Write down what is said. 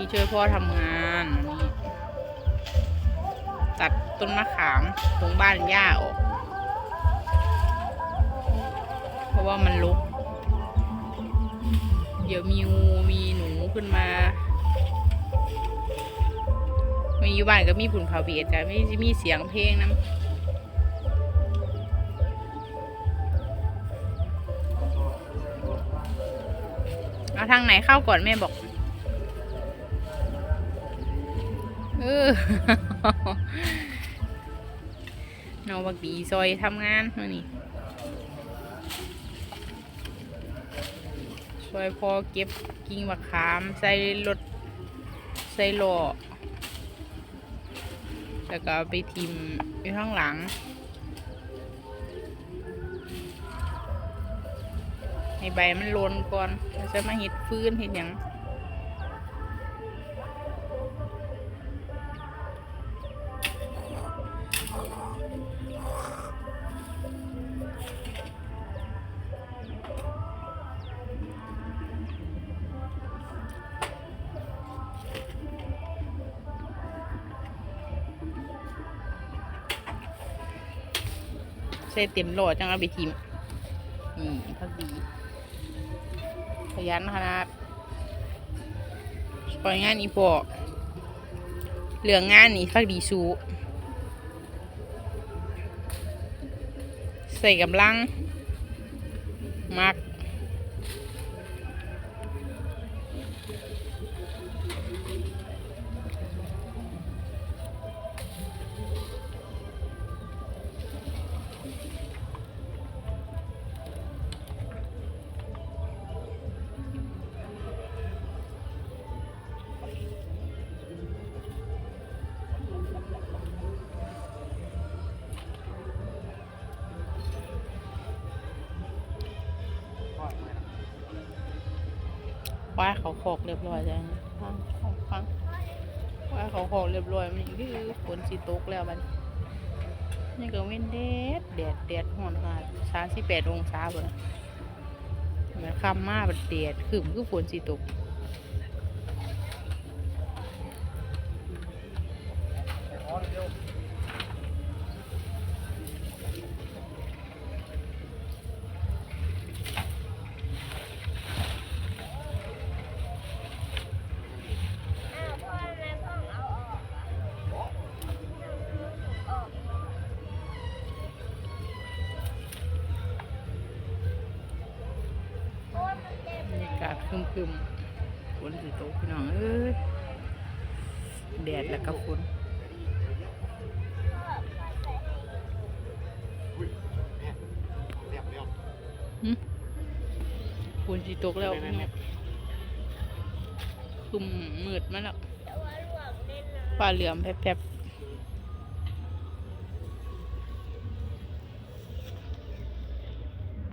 นี้ช่วยพ่อทำงาน ตัดต้นมะขามตรงบ้านย่าออก เพราะว่ามันรกเดี๋ยวมีงูมีหนูขึ้นมา มีอยู่บ้านก็มีผุนเผาเบียดกันไม่มีเสียงเพลงนะเอาทางไหนเข้าก่อนแม่บอก เออเอาบักดีซอยทำงานมานี่ช่วยพ่อเก็บกิ่งมะขามใส่รถใส่หล่อแล้วก็ไปทิมอยู่ข้างหลังให้ใบมันลนก่อนแล้วจะมาเห็ดฟื้นเห็ดหยัง ใส่เต็มโหลดจังเอาไปทิมนี่พักดีขยันขนาดปล่อยงานอีปอกเหลืองงานนี่พักดีสูใส่กำลัง มัก ว่าเขาโขกเรียบร้อยแล้วฟังฟังฟังว่าเขาโขกเรียบร้อยมันคือฝนสีตกแล้วมันนี่ก็เว้นแดดแดดแดดฮ้อนค่ะสามสิบแปดองศาบ่นะมันคำมาบัดแดดขึ้นคือฝนสีตกากาศครึมๆฝนสิตกพี่น้องเอ้ยแดดแล้วก็ฝนหึฝนสิตกแล้วพี่น้องครึมมืดมาแล้วแต่ว่าหลวงเล่นนะฟ้าเหลือมแป๊บๆ